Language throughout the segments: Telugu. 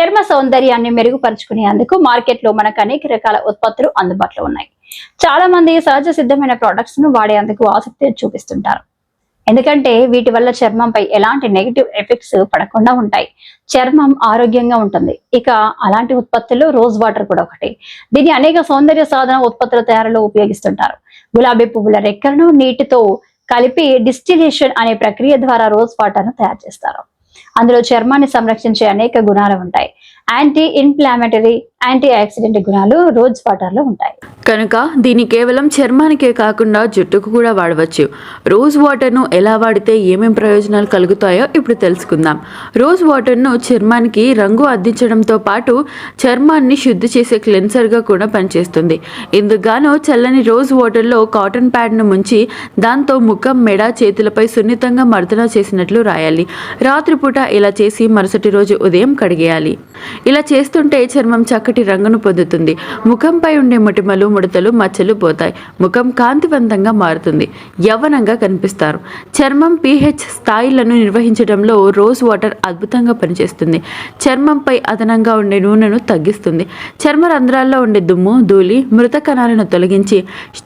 చర్మ సౌందర్యాన్ని మెరుగుపరుచుకునేందుకు మార్కెట్లో మనకు అనేక రకాల ఉత్పత్తులు అందుబాటులో ఉన్నాయి. చాలా మంది సహజ సిద్ధమైన ప్రొడక్ట్స్ను వాడేందుకు ఆసక్తి చూపిస్తుంటారు. ఎందుకంటే వీటి వల్ల చర్మంపై ఎలాంటి నెగిటివ్ ఎఫెక్ట్స్ పడకుండా ఉంటాయి. చర్మం ఆరోగ్యంగా ఉంటుంది. ఇక అలాంటి ఉత్పత్తులు రోజ్ వాటర్ కూడా ఒకటి. దీన్ని అనేక సౌందర్య సాధన ఉత్పత్తుల తయారీలో ఉపయోగిస్తుంటారు. గులాబీ పువ్వుల రెక్కలను నీటితో కలిపి డిస్టిలేషన్ అనే ప్రక్రియ ద్వారా రోజ్ వాటర్ను తయారు చేస్తారు. అందులో చర్మాన్ని సంరక్షించే అనేక గుణాలు ఉంటాయి. యాంటీ ఇన్ఫ్లామేటరీ యాంటీ ఆక్సిడెంట్ గుణాలు రోజ్ వాటర్లో ఉంటాయి. కనుక దీన్ని కేవలం చర్మానికే కాకుండా జుట్టుకు కూడా వాడవచ్చు. రోజ్ వాటర్ను ఎలా వాడితే ఏమేం ప్రయోజనాలు కలుగుతాయో ఇప్పుడు తెలుసుకుందాం. రోజ్ వాటర్ను చర్మానికి రంగు అద్దించడంతో పాటు చర్మాన్ని శుద్ధి చేసే క్లెన్సర్గా కూడా పనిచేస్తుంది. ఇందుకుగాను చల్లని రోజ్ వాటర్లో కాటన్ ప్యాడ్ను ముంచి దాంతో ముఖం మెడ చేతులపై సున్నితంగా మర్దన చేసినట్లు రాయాలి. రాత్రిపూట ఇలా చేసి మరుసటి రోజు ఉదయం కడిగేయాలి. ఇలా చేస్తుంటే చర్మం చక్కటి రంగును పొందుతుంది. ముఖంపై ఉండే మొటిమలు ముడతలు మచ్చలు పోతాయి. ముఖం కాంతివంతంగా మారుతుంది. యవ్వనంగా కనిపిస్తారు. చర్మం పీహెచ్ స్థాయిలను నిర్వహించడంలో రోజ్ వాటర్ అద్భుతంగా పనిచేస్తుంది. చర్మంపై అదనంగా ఉండే నూనెను తగ్గిస్తుంది. చర్మ రంధ్రాల్లో ఉండే దుమ్ము ధూళి మృత కణాలను తొలగించి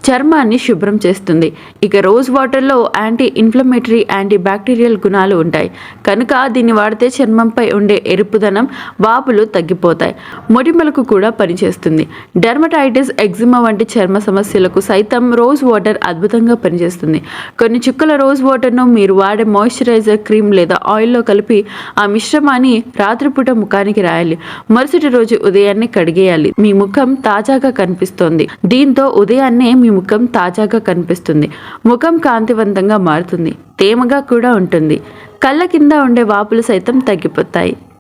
చర్మాన్ని శుభ్రం చేస్తుంది. ఇక రోజ్ వాటర్లో యాంటీ ఇన్ఫ్లమేటరీ యాంటీ బ్యాక్టీరియల్ గుణాలు ఉంటాయి. కనుక దీన్ని వాడితే చర్మంపై ఉండే ఎరుపుదనం వాపులు తగ్గిపోతాయి. మొటిమలకు కూడా పనిచేస్తుంది. డెర్మటైటిస్ ఎగ్జిమా వంటి చర్మ సమస్యలకు సైతం రోజ్ వాటర్ అద్భుతంగా పనిచేస్తుంది. కొన్ని చుక్కల రోజ్ వాటర్ను మీరు వాడే మాయిశ్చరైజర్ క్రీమ్ లేదా ఆయిల్లో కలిపి ఆ మిశ్రమాన్ని రాత్రిపూట ముఖానికి రాయాలి. మరుసటి రోజు ఉదయాన్నే కడిగేయాలి. మీ ముఖం తాజాగా కనిపిస్తోంది. దీంతో ఉదయాన్నే మీ ముఖం తాజాగా కనిపిస్తుంది. ముఖం కాంతివంతంగా మారుతుంది. తేమగా కూడా ఉంటుంది. కళ్ళ కింద ఉండే వాపులు సైతం తగ్గిపోతాయి.